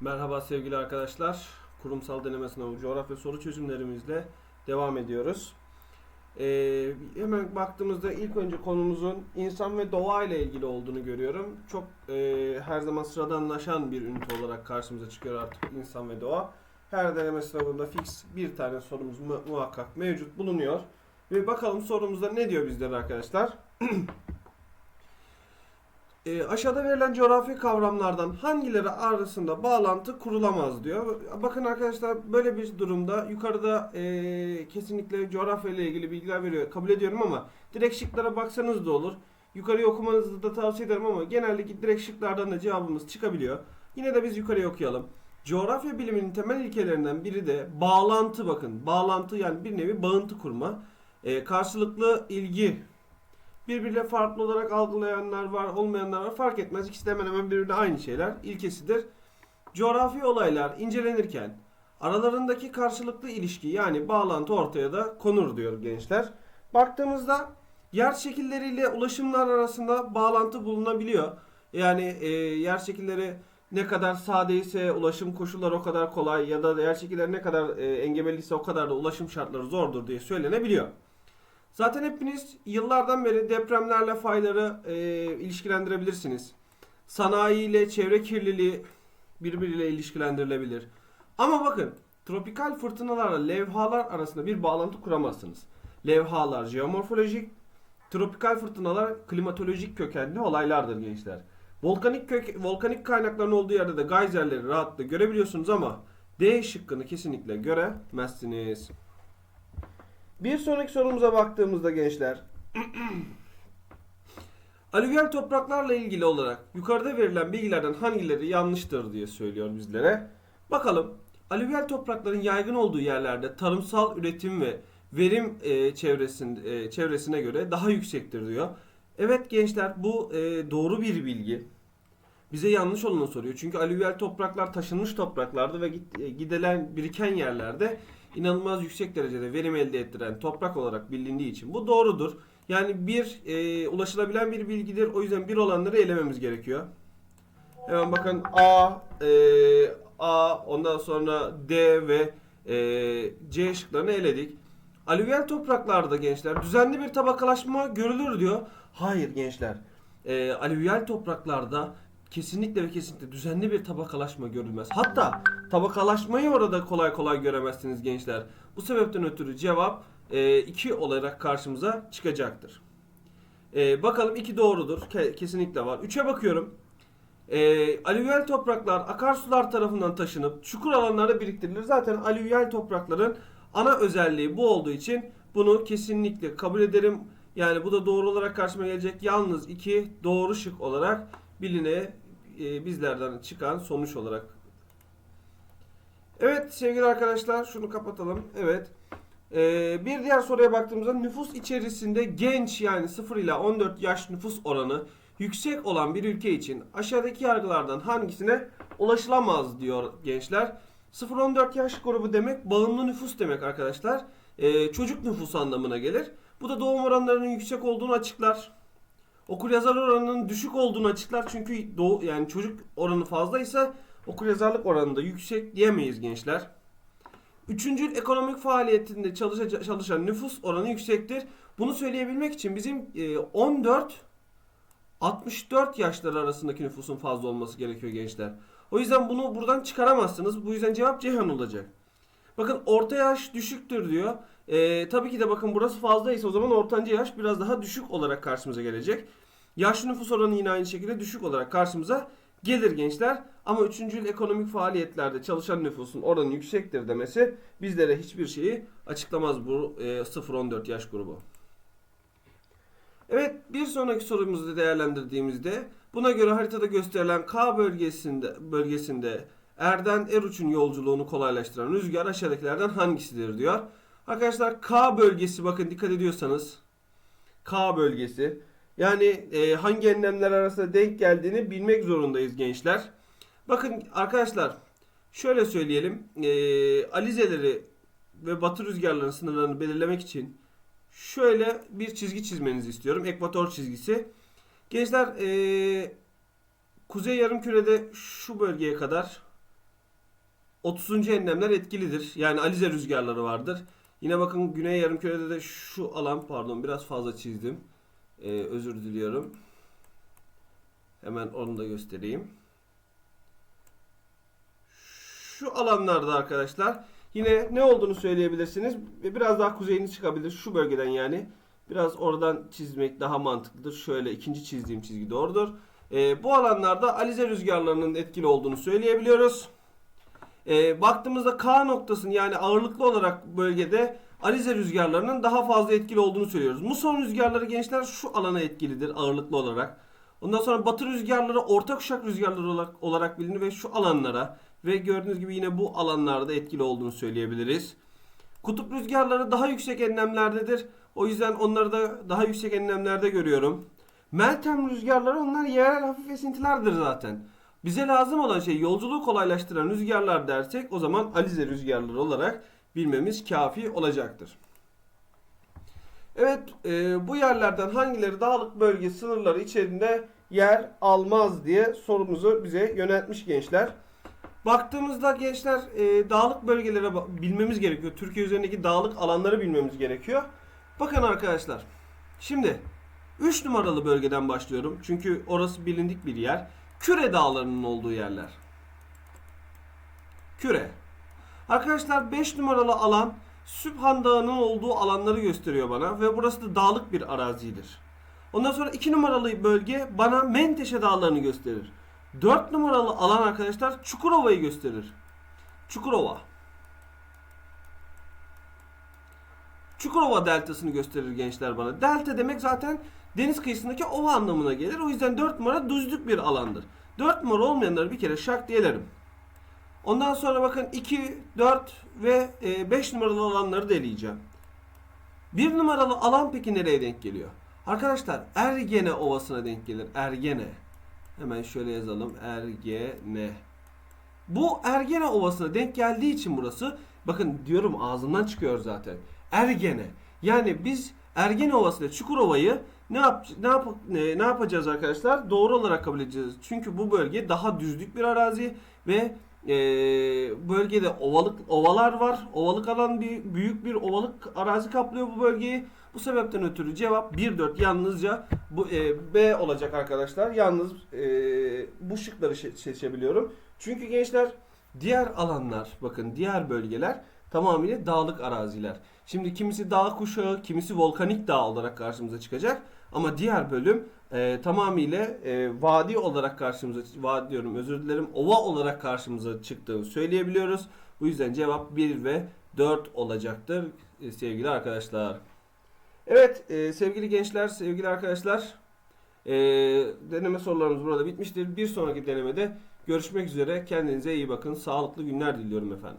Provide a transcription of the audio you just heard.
Merhaba sevgili arkadaşlar. Kurumsal deneme sınavı coğrafya soru çözümlerimizle devam ediyoruz. Ee, hemen baktığımızda ilk önce konumuzun insan ve doğa ile ilgili olduğunu görüyorum. Çok e, her zaman sıradanlaşan bir ünite olarak karşımıza çıkıyor artık insan ve doğa. Her deneme sınavında fix bir tane sorumuz mu- muhakkak mevcut bulunuyor. Ve bakalım sorumuzda ne diyor bizlere arkadaşlar? E, aşağıda verilen coğrafi kavramlardan hangileri arasında bağlantı kurulamaz diyor. Bakın arkadaşlar böyle bir durumda yukarıda e, kesinlikle coğrafya ile ilgili bilgiler veriyor. Kabul ediyorum ama direkt şıklara baksanız da olur. Yukarıya okumanızı da tavsiye ederim ama genellikle direkt şıklardan da cevabımız çıkabiliyor. Yine de biz yukarıya okuyalım. Coğrafya biliminin temel ilkelerinden biri de bağlantı bakın. Bağlantı yani bir nevi bağıntı kurma. E, karşılıklı ilgi birbiriyle farklı olarak algılayanlar var, olmayanlar var. Fark etmez. İkisi de hemen hemen birbirine aynı şeyler. İlkesidir. Coğrafi olaylar incelenirken aralarındaki karşılıklı ilişki yani bağlantı ortaya da konur diyor gençler. Baktığımızda yer şekilleriyle ulaşımlar arasında bağlantı bulunabiliyor. Yani e, yer şekilleri ne kadar sade ise ulaşım koşulları o kadar kolay ya da yer şekilleri ne kadar e, engebeliyse o kadar da ulaşım şartları zordur diye söylenebiliyor. Zaten hepiniz yıllardan beri depremlerle fayları e, ilişkilendirebilirsiniz. Sanayi ile çevre kirliliği birbiriyle ilişkilendirilebilir. Ama bakın tropikal fırtınalarla levhalar arasında bir bağlantı kuramazsınız. Levhalar jeomorfolojik, tropikal fırtınalar klimatolojik kökenli olaylardır gençler. Volkanik kök, volkanik kaynakların olduğu yerde de geyserleri rahatlıkla görebiliyorsunuz ama D şıkkını kesinlikle göremezsiniz. Bir sonraki sorumuza baktığımızda gençler Alüvyal topraklarla ilgili olarak yukarıda verilen bilgilerden hangileri yanlıştır diye söylüyor bizlere. Bakalım alüvyal toprakların yaygın olduğu yerlerde tarımsal üretim ve verim e, çevresinde, e, çevresine göre daha yüksektir diyor. Evet gençler bu e, doğru bir bilgi. Bize yanlış olanı soruyor. Çünkü alüvyal topraklar taşınmış topraklardı ve git- e, gidilen biriken yerlerde inanılmaz yüksek derecede verim elde ettiren toprak olarak bilindiği için bu doğrudur. Yani bir e, ulaşılabilen bir bilgidir. O yüzden bir olanları elememiz gerekiyor. Hemen bakın A, e, A, ondan sonra D ve e, C şıklarını eledik. Alüvyal topraklarda gençler düzenli bir tabakalaşma görülür diyor. Hayır gençler. E, alüvyal topraklarda kesinlikle ve kesinlikle düzenli bir tabakalaşma görülmez. Hatta tabakalaşmayı orada kolay kolay göremezsiniz gençler. Bu sebepten ötürü cevap 2 olarak karşımıza çıkacaktır. E, bakalım 2 doğrudur. Ke- kesinlikle var. 3'e bakıyorum. E, alüvyal topraklar akarsular tarafından taşınıp çukur alanlarda biriktirilir. Zaten alüvyal toprakların ana özelliği bu olduğu için bunu kesinlikle kabul ederim. Yani bu da doğru olarak karşıma gelecek. Yalnız 2 doğru şık olarak biline e, bizlerden çıkan sonuç olarak. Evet sevgili arkadaşlar şunu kapatalım. Evet. Ee, bir diğer soruya baktığımızda nüfus içerisinde genç yani 0 ile 14 yaş nüfus oranı yüksek olan bir ülke için aşağıdaki yargılardan hangisine ulaşılamaz diyor gençler. 0-14 yaş grubu demek bağımlı nüfus demek arkadaşlar. Ee, çocuk nüfusu anlamına gelir. Bu da doğum oranlarının yüksek olduğunu açıklar. Okul yazar oranının düşük olduğunu açıklar. Çünkü doğu, yani çocuk oranı fazlaysa okul yazarlık oranı da yüksek diyemeyiz gençler. Üçüncül ekonomik faaliyetinde çalışa- çalışan nüfus oranı yüksektir. Bunu söyleyebilmek için bizim e, 14 64 yaşları arasındaki nüfusun fazla olması gerekiyor gençler. O yüzden bunu buradan çıkaramazsınız. Bu yüzden cevap Ceyhan olacak. Bakın orta yaş düşüktür diyor. E, tabii ki de bakın burası fazlaysa o zaman ortanca yaş biraz daha düşük olarak karşımıza gelecek. Yaşlı nüfus oranı yine aynı şekilde düşük olarak karşımıza gelir gençler. Ama üçüncül ekonomik faaliyetlerde çalışan nüfusun oranı yüksektir demesi bizlere hiçbir şeyi açıklamaz bu e, 0-14 yaş grubu. Evet bir sonraki sorumuzu değerlendirdiğimizde buna göre haritada gösterilen K bölgesinde bölgesinde Erden Eruç'un yolculuğunu kolaylaştıran rüzgar aşağıdakilerden hangisidir diyor. Arkadaşlar K bölgesi bakın dikkat ediyorsanız K bölgesi yani e, hangi enlemler arasında denk geldiğini bilmek zorundayız gençler. Bakın arkadaşlar şöyle söyleyelim. E, alizeleri ve batı rüzgarlarının sınırlarını belirlemek için şöyle bir çizgi çizmenizi istiyorum. Ekvator çizgisi. Gençler e, kuzey yarımkürede şu bölgeye kadar 30. enlemler etkilidir. Yani alize rüzgarları vardır. Yine bakın Güney Yarımküre'de de şu alan pardon biraz fazla çizdim. Ee, özür diliyorum. Hemen onu da göstereyim. Şu alanlarda arkadaşlar yine ne olduğunu söyleyebilirsiniz. Biraz daha kuzeyini çıkabilir şu bölgeden yani. Biraz oradan çizmek daha mantıklıdır. Şöyle ikinci çizdiğim çizgi doğrudur. Ee, bu alanlarda alize rüzgarlarının etkili olduğunu söyleyebiliyoruz. Ee, baktığımızda K noktasının yani ağırlıklı olarak bölgede alize rüzgarlarının daha fazla etkili olduğunu söylüyoruz. Muson rüzgarları gençler şu alana etkilidir ağırlıklı olarak. Ondan sonra batı rüzgarları orta kuşak rüzgarları olarak, olarak bilinir ve şu alanlara ve gördüğünüz gibi yine bu alanlarda etkili olduğunu söyleyebiliriz. Kutup rüzgarları daha yüksek enlemlerdedir. O yüzden onları da daha yüksek enlemlerde görüyorum. Meltem rüzgarları onlar yerel hafif esintilerdir zaten. Bize lazım olan şey yolculuğu kolaylaştıran rüzgarlar dersek o zaman alize rüzgarları olarak bilmemiz kafi olacaktır. Evet e, bu yerlerden hangileri dağlık bölge sınırları içerisinde yer almaz diye sorumuzu bize yöneltmiş gençler. Baktığımızda gençler e, dağlık bölgelere bilmemiz gerekiyor. Türkiye üzerindeki dağlık alanları bilmemiz gerekiyor. Bakın arkadaşlar. Şimdi 3 numaralı bölgeden başlıyorum. Çünkü orası bilindik bir yer. Küre dağlarının olduğu yerler. Küre. Arkadaşlar 5 numaralı alan Sübhan Dağı'nın olduğu alanları gösteriyor bana ve burası da dağlık bir arazidir. Ondan sonra 2 numaralı bölge bana Menteşe Dağları'nı gösterir. 4 numaralı alan arkadaşlar Çukurova'yı gösterir. Çukurova. Çukurova deltasını gösterir gençler bana. Delta demek zaten deniz kıyısındaki ova anlamına gelir. O yüzden 4 numara düzlük bir alandır. 4 numara olmayanları bir kere şak diyelim. Ondan sonra bakın 2, 4 ve 5 numaralı alanları da eleyeceğim. 1 numaralı alan peki nereye denk geliyor? Arkadaşlar Ergene Ovası'na denk gelir. Ergene. Hemen şöyle yazalım. Ergene. Bu Ergene Ovası'na denk geldiği için burası bakın diyorum ağzımdan çıkıyor zaten. Ergene. Yani biz Ergene Ovası ile Çukurova'yı ne yap ne yap ne, ne yapacağız arkadaşlar? Doğru olarak kabul edeceğiz. Çünkü bu bölge daha düzlük bir arazi ve e, bölgede ovalık ovalar var. Ovalık alan bir büyük bir ovalık arazi kaplıyor bu bölgeyi. Bu sebepten ötürü cevap 1-4 yalnızca bu e, B olacak arkadaşlar. Yalnız e, bu şıkları seçebiliyorum. Çünkü gençler diğer alanlar bakın diğer bölgeler tamamıyla dağlık araziler. Şimdi kimisi dağ kuşağı, kimisi volkanik dağ olarak karşımıza çıkacak. Ama diğer bölüm e, tamamıyla e, vadi olarak karşımıza, vadi diyorum özür dilerim, ova olarak karşımıza çıktığını söyleyebiliyoruz. Bu yüzden cevap 1 ve 4 olacaktır e, sevgili arkadaşlar. Evet e, sevgili gençler, sevgili arkadaşlar e, deneme sorularımız burada bitmiştir. Bir sonraki denemede görüşmek üzere. Kendinize iyi bakın. Sağlıklı günler diliyorum efendim.